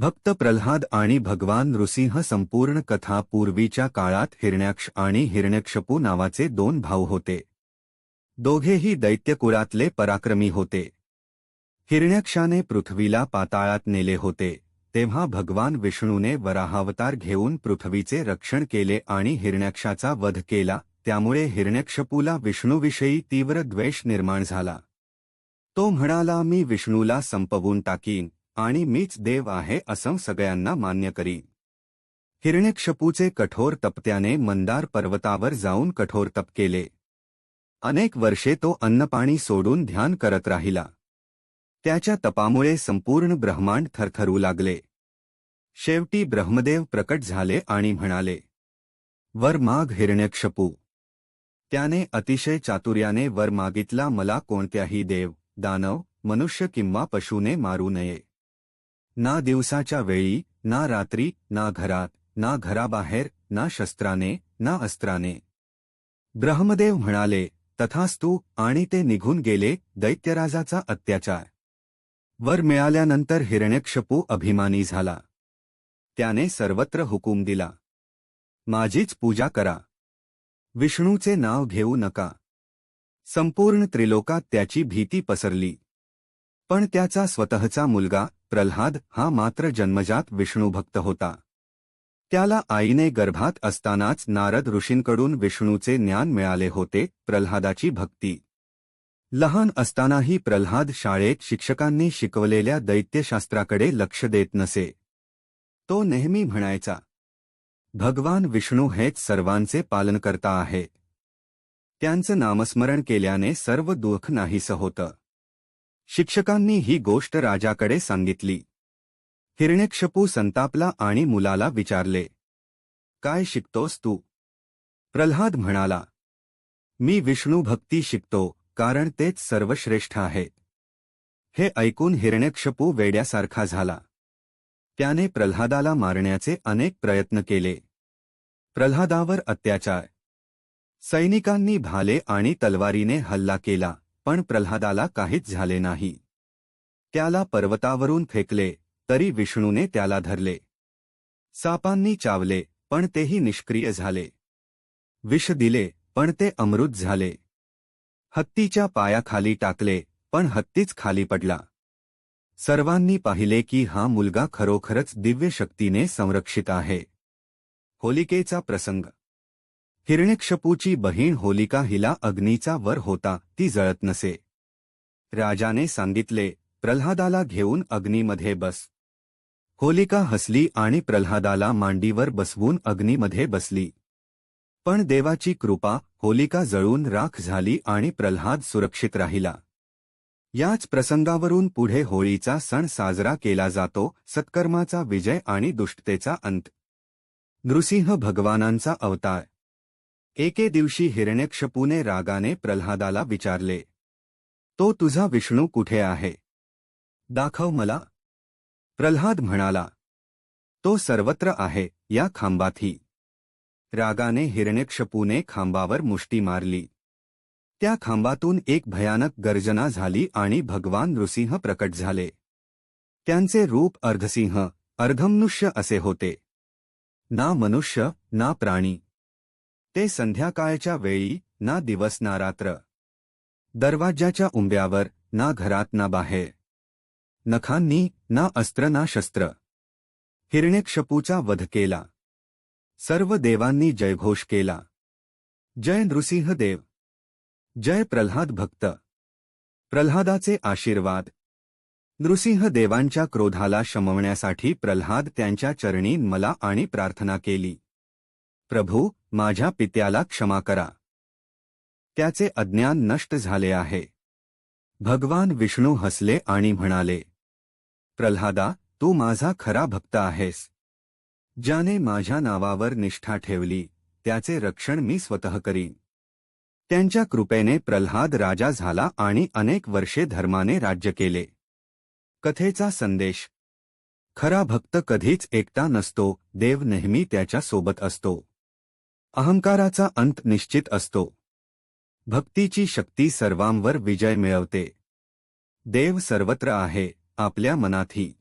भक्त प्रल्हाद आणि भगवान नृसिंह संपूर्ण कथा पूर्वीच्या काळात हिरण्याक्ष आणि हिरण्यक्षपू नावाचे दोन भाऊ होते. दोघेही दैत्यकुळातले पराक्रमी होते. हिरण्याक्षाने पृथ्वीला पाताळात नेले होते तेव्हा भगवान विष्णूने वराहावतार घेऊन पृथ्वीचे रक्षण केले आणि हिरण्याक्षाचा वध केला त्यामुळे हिरण्यक्षपूला विष्णूविषयी तीव्र द्वेष निर्माण झाला. तो म्हणाला मी विष्णूला संपवून टाकीन आणि मीच देव आहे असं सगळ्यांना मान्य करीन हिरण्यक्षपूचे कठोर तपत्याने मंदार पर्वतावर जाऊन कठोर तप केले. अनेक वर्षे तो अन्नपाणी सोडून ध्यान करत राहिला. त्याच्या तपामुळे संपूर्ण ब्रह्मांड थरथरू लागले. शेवटी ब्रह्मदेव प्रकट झाले आणि म्हणाले वर माग हिरण्यक्षपू. त्याने अतिशय चातुर्याने वर मागितला मला कोणत्याही देव दानव मनुष्य किंवा पशूने मारू नये. ना दिवसाच्या वेळी ना रात्री ना घरात ना घराबाहेर ना शस्त्राने ना अस्त्राने. ब्रह्मदेव म्हणाले तथास्तू आणि ते निघून गेले दैत्यराजाचा अत्याचार. वर मिळाल्यानंतर हिरण्यक्षपू अभिमानी झाला. त्याने सर्वत्र हुकूम दिला. माझीच पूजा करा. विष्णूचे नाव घेऊ नका. संपूर्ण त्रिलोकात त्याची भीती पसरली. पण त्याचा स्वतःचा मुलगा प्रल्हाद हा मात्र जन्मजात विष्णूभक्त होता. त्याला आईने गर्भात असतानाच नारद ऋषींकडून विष्णूचे ज्ञान मिळाले होते प्रल्हादाची भक्ती. लहान असतानाही प्रल्हाद शाळेत शिक्षकांनी शिकवलेल्या दैत्यशास्त्राकडे लक्ष देत नसे. तो नेहमी म्हणायचा भगवान विष्णू हेच सर्वांचे पालनकर्ता आहे. त्यांचं नामस्मरण केल्याने सर्व दुःख नाहीसं होतं. शिक्षकांनी ही गोष्ट राजाकडे सांगितली. हिरण्यक्षपू संतापला आणि मुलाला विचारले काय शिकतोस तू? प्रल्हाद म्हणाला मी विष्णू भक्ती शिकतो कारण तेच सर्वश्रेष्ठ आहे. हे ऐकून हिरण्यक्षपू वेड्यासारखा झाला. त्याने प्रल्हादाला मारण्याचे अनेक प्रयत्न केले. प्रल्हादावर अत्याचार. सैनिकांनी भाले आणि तलवारीने हल्ला केला. पण प्रल्हादाला काहीच झाले नाही. त्याला पर्वतावरून फेकले तरी विष्णूने त्याला धरले. सापांनी चावले पण तेही निष्क्रिय झाले. विष दिले पण ते अमृत झाले. हत्तीच्या पायाखाली टाकले पण हत्तीच खाली पडला. सर्वांनी पाहिले की हा मुलगा खरोखरच दिव्य शक्तीने संरक्षित आहे. होलिकेचा प्रसंग हिरण्यक्षपूची बहीण होलिका हिला अग्नीचा वर होता ती जळत नसे. राजाने सांगितले प्रल्हादाला घेऊन अग्नीमध्ये बस. होलिका हसली आणि प्रल्हादाला मांडीवर बसवून अग्नीमध्ये बसली. पण देवाची कृपा होलिका जळून राख झाली आणि प्रल्हाद सुरक्षित राहिला. याच प्रसंगावरून पुढे होळीचा सण साजरा केला जातो सत्कर्माचा विजय आणि दुष्टतेचा अंत. नृसिंह भगवानांचा अवतार. एके दिवशी हिरण्यक्षपूने रागाने प्रल्हादाला विचारले तो तुझा विष्णू कुठे आहे? दाखव मला. प्रल्हाद म्हणाला तो सर्वत्र आहे या खांबाथी. रागाने हिरण्यक्षपूने खांबावर मुष्टी मारली. त्या खांबातून एक भयानक गर्जना झाली आणि भगवान नृसिंह प्रकट झाले. त्यांचे रूप अर्धसिंह अर्धमनुष्य असे होते. ना मनुष्य ना प्राणी. ते संध्याकाळच्या वेळी ना दिवस ना रात्र. दरवाज्याच्या उंब्यावर ना घरात ना बाहेर. नखांनी ना अस्त्र ना शस्त्र. हिरण्यक्षपूचा वध केला. सर्व देवांनी जयघोष केला. जय नृसिंह देव. जय प्रल्हाद भक्त. प्रल्हादाचे आशीर्वाद. नृसिंह देवांच्या क्रोधाला शमवण्यासाठी प्रल्हाद त्यांच्या चरणी मला आणि प्रार्थना केली. प्रभू माझ्या पित्याला क्षमा करा. त्याचे अज्ञान नष्ट झाले आहे. भगवान विष्णू हसले आणि म्हणाले प्रल्हादा तू माझा खरा भक्त आहेस. ज्याने माझ्या नावावर निष्ठा ठेवली त्याचे रक्षण मी स्वतः करीन. त्यांच्या कृपेने प्रल्हाद राजा झाला आणि अनेक वर्षे धर्माने राज्य केले. कथेचा संदेश. खरा भक्त कधीच एकटा नसतो देव नेहमी त्याच्या सोबत असतो. अहंकाराचा अंत निश्चित असतो. भक्तीची शक्ती सर्वांवर विजय मिळवते. देव सर्वत्र आहे आपल्या मनातही.